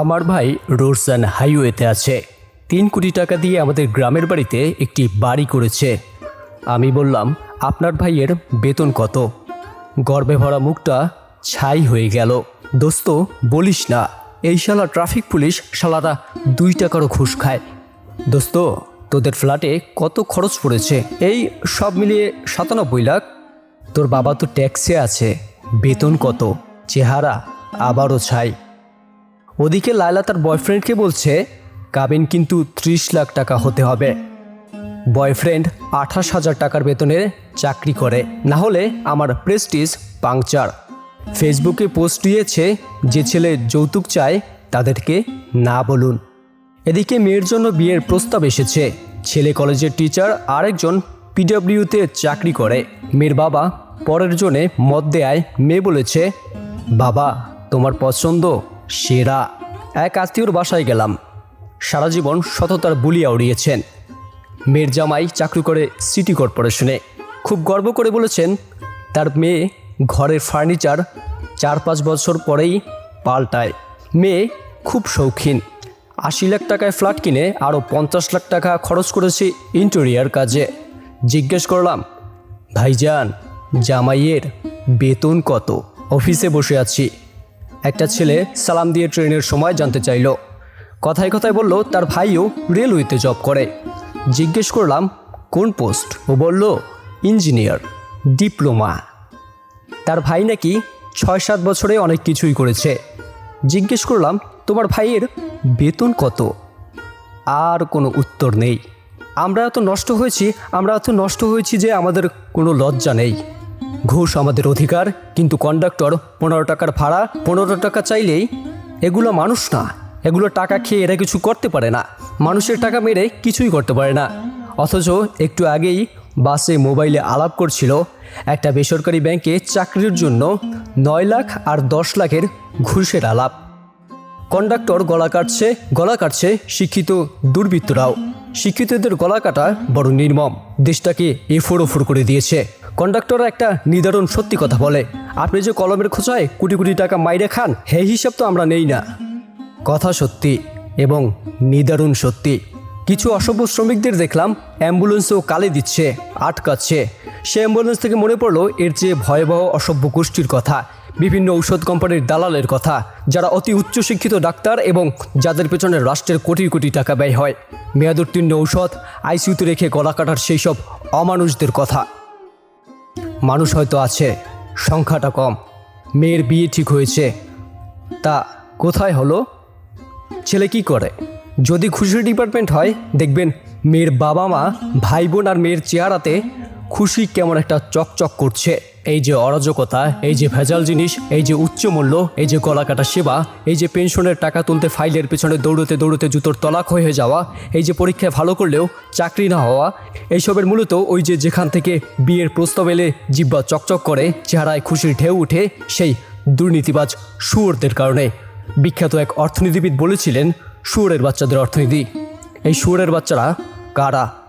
আমার ভাই রোডসান হাইওয়েতে আছে। তিন কোটি টাকা দিয়ে আমাদের গ্রামের বাড়িতে একটি বাড়ি করেছে। আমি বললাম, আপনার ভাইয়ের বেতন কত? গর্বে ভরা মুখটা ছাই হয়ে গেল। দোস্ত, বলিস না, এই শালা ট্রাফিক পুলিশ শালারা দুই টাকারও ঘুষ খায়। দোস্ত, তোদের ফ্ল্যাটে কত খরচ পড়েছে? এই সব মিলিয়ে সাতানব্বই লাখ। তোর বাবা তো ট্যাক্সে আছে, বেতন কত? চেহারা আবারও ছাই। ওদিকে লায়লা তার বয়ফ্রেন্ডকে বলছে, কাবিন কিন্তু ত্রিশ লাখ টাকা হতে হবে। বয়ফ্রেন্ড আঠাশ হাজার টাকার বেতনে চাকরি করে। না হলে আমার প্রেস্টিজ পাংচার। ফেসবুকে পোস্ট দিয়েছে, যে ছেলে যৌতুক চায় তাদেরকে না বলুন। এদিকে মেয়ের জন্য বিয়ের প্রস্তাব এসেছে। ছেলে কলেজের টিচার আরেকজন পিডব্লিউতে চাকরি করে। মেয়ের বাবা পরের জনে মত দেয় মেয়ে বলেছে, বাবা, তোমার পছন্দ সেরা। এক আত্মীয়র বাসায় গেলাম। সারা জীবন সততার বুলিয়া উড়িয়েছেন মেয়ের জামাই চাকরি করে সিটি কর্পোরেশনে। খুব গর্ব করে বলেছেন, তার মেয়ে ঘরের ফার্নিচার চার পাঁচ বছর পরেই পাল্টায়। মেয়ে খুব শৌখিন। আশি লাখ টাকায় ফ্ল্যাট কিনে আরও পঞ্চাশ লাখ টাকা খরচ করেছি ইন্টেরিয়ার কাজে। জিজ্ঞেস করলাম, ভাইজান, জামাইয়ের বেতন কত? অফিসে বসে আছি। একটা ছেলে সালাম দিয়ে ট্রেনের সময় জানতে চাইল। কথায় কথায় বলল, তার ভাইও রেলওয়েতে জব করে। জিজ্ঞেস করলাম, কোন পোস্ট? ও বলল, ইঞ্জিনিয়ার, ডিপ্লোমা। তার ভাই নাকি ছয় সাত বছরে অনেক কিছুই করেছে। জিজ্ঞেস করলাম, তোমার ভাইয়ের বেতন কত? আর কোনো উত্তর নেই। আমরা এত নষ্ট হয়েছি, আমরা এত নষ্ট হয়েছি যে আমাদের কোনো লজ্জা নেই। ঘুষ আমাদের অধিকার, কিন্তু কন্ডাক্টর পনেরো টাকার ভাড়া, পনেরো টাকা চাইলেই এগুলো মানুষ না। এগুলো টাকা খেয়ে এরা কিছু করতে পারে না। মানুষের টাকা মেরে কিছুই করতে পারে না। অথচ একটু আগেই বাসে মোবাইলে আলাপ করছিল, একটা বেসরকারি ব্যাংকে চাকরির জন্য নয় লাখ আর দশ লাখের ঘুষের আলাপ। কন্ডাক্টর গলা কাটছে গলা কাটছে শিক্ষিত দুর্বৃত্তরাও। শিক্ষিতদের গলা কাটা বড় নির্মম। দেশটাকে এফোর ওফোর করে দিয়েছে। কন্ডাক্টর একটা নিদারুণ সত্যি কথা বলে। আপনি যে কলমের খোঁচায় কোটি কোটি টাকা মাইরে খান, হে হিসাব তো আমরা নেই না। কথা সত্যি এবং নিদারুণ সত্যি। কিছু অসভ্য শ্রমিকদের দেখলাম, অ্যাম্বুলেন্সেও কালে দিচ্ছে, আটকাচ্ছে। সে অ্যাম্বুলেন্স থেকে মনে পড়ল, এর চেয়ে ভয়াবহ অসভ্য গোষ্ঠীর কথা, বিভিন্ন ঔষধ কোম্পানির দালালের কথা, যারা অতি উচ্চশিক্ষিত ডাক্তার এবং যাদের পেছনে রাষ্ট্রের কোটি কোটি টাকা ব্যয় হয়। মেয়াদোত্তীর্ণ ঔষধ আইসিউতে রেখে গলা কাটার সেই সব অমানুষদের কথা। মানুষ হয়তো আছে, সংখ্যাটা কম। মেয়ের বিয়ে ঠিক হয়েছে। তা কোথায় হলো? ছেলে কি করে? যদি খুশি ডিপার্টমেন্ট হয়, দেখবেন মেয়ের বাবা মা ভাই বোন আর মেয়ের চেহারাতে খুশি কেমন একটা চকচক করছে। এই যে অরাজকতা, এই যে ভেজাল জিনিস, এই যে উচ্চ মূল্য, এই যে গলা কাটা সেবা, এই যে পেনশনের টাকা তুলতে ফাইলের পেছনে দৌড়তে দৌড়তে জুতোর তলাক হয়ে যাওয়া, এই যে পরীক্ষায় ভালো করলেও চাকরি না হওয়া, এইসবের মূলত ওই যে যেখান থেকে বিয়ের প্রস্তাব এলে জিব্বা চকচক করে, চেহারায় খুশির ঢেউ উঠে সেই দুর্নীতিবাজ শুয়োরদের কারণে। বিখ্যাত এক অর্থনীতিবিদ বলেছিলেন, শুয়োরের বাচ্চাদের অর্থনীতি। এই শুয়োরের বাচ্চারা কারা?